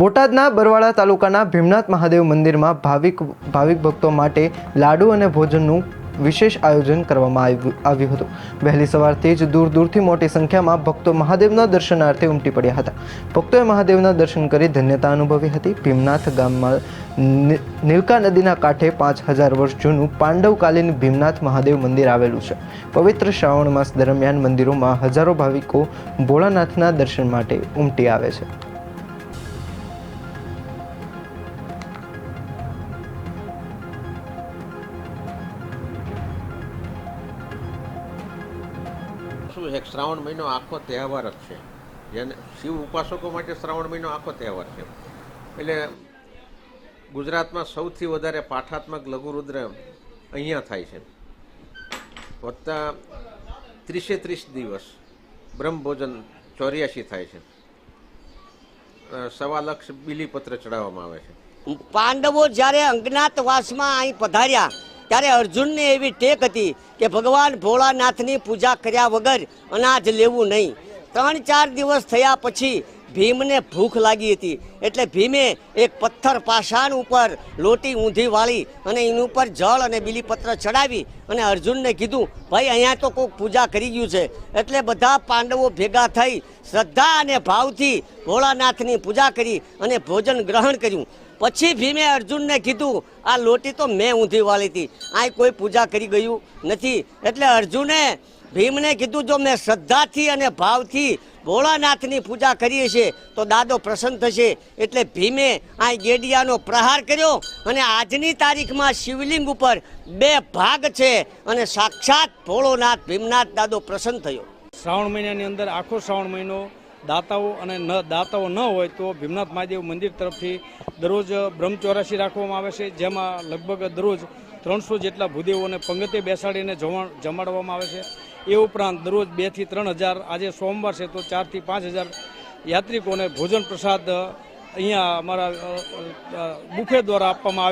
બોટાદના બરવાળા તાલુકાના ભીમનાથ મહાદેવ મંદિરમાં ભાવિક ભાવિક ભક્તો માટે લાડુ અને ભોજનનું વિશેષ આયોજન કરવામાં આવ્યું હતું. વહેલી સવારથી જ દૂર દૂરથી મોટી સંખ્યામાં ભક્તો મહાદેવના દર્શનાર્થે ઉમટી પડ્યા હતા. ભક્તોએ મહાદેવના દર્શન કરી ધન્યતા અનુભવી હતી. ભીમનાથ ગામમાં નીલકા નદીના કાંઠે પાંચ હજાર વર્ષ જૂનું પાંડવકાલીન ભીમનાથ મહાદેવ મંદિર આવેલું છે. પવિત્ર શ્રાવણ માસ દરમિયાન મંદિરોમાં હજારો ભાવિકો ભોળાનાથના દર્શન માટે ઉમટી આવે છે. શું છે શ્રાવણ મહિનો આખો તહેવાર જ છે. જેને શિવ ઉપાસકો માટે શ્રાવણ મહિનો આખો તહેવાર છે. એટલે ગુજરાતમાં સૌથી વધારે પાઠાત્મક લઘુરુદ્ર અહીંયા થાય છે. વત્તા ત્રીસે ત્રીસ દિવસ બ્રહ્મભોજન ચોર્યાસી થાય છે. સવા લક્ષ બિલીપત્ર ચડાવવામાં આવે છે. પાંડવો જ્યારે અજ્ઞાતવાસમાં અહીં પધાર્યા ત્યારે અર્જુનને એવી ટેક હતી કે ભગવાન ભોળાનાથની પૂજા કર્યા વગર અનાજ લેવું નહીં. ત્રણ ચાર દિવસ થયા પછી ભીમને ભૂખ લાગી હતી. એટલે ભીમે એક પથ્થર પાષાણ ઉપર લોટી ઊંધી વાળી અને એની ઉપર જળ અને બીલીપત્ર ચડાવી અને અર્જુનને કીધું, ભાઈ, અહીંયા તો કોઈક પૂજા કરી ગયું છે. એટલે બધા પાંડવો ભેગા થઈ શ્રદ્ધા અને ભાવથી ભોળાનાથની પૂજા કરી અને ભોજન ગ્રહણ કર્યું. પછી ભીમે અર્જુનને કીધું, આ લોટી તો મેં ઊંધી વાળી હતી. આ કોઈ પૂજા કરી ગયું નથી. એટલે અર્જુને ભીમને કીધું જો મેં શ્રદ્ધાથી અને ભાવથી ભોળાનાથની પૂજા કરીએ છીએ, તો દાદો પ્રસન્ન થશે. એટલે ભીમે આ ગેડિયાનો પ્રહાર કર્યો અને આજની તારીખમાં શિવલિંગ ઉપર બે ભાગ છે અને સાક્ષાત ભોળોનાથ, ભીમનાથ દાદો પ્રસન્ન થયો. શ્રાવણ મહિનાની અંદર આખો શ્રાવણ મહિનો દાતાઓ અને ન, દાતાઓ ન હોય તો ભીમનાથ મહાદેવ મંદિર તરફથી દરરોજ બ્રહ્મચોરાશી રાખવામાં આવે છે, જેમાં લગભગ દરરોજ ત્રણસો જેટલા ભૂદેવોને પંગતે બેસાડીને જમાડવામાં આવે છે. એ ઉપરાંત દરરોજ બેથી ત્રણ હજાર, આજે સોમવાર છે તો ચારથી પાંચ હજાર યાત્રિકોને ભોજન પ્રસાદ અહીંયા અમારા બુફે દ્વારા આપવામાં આવે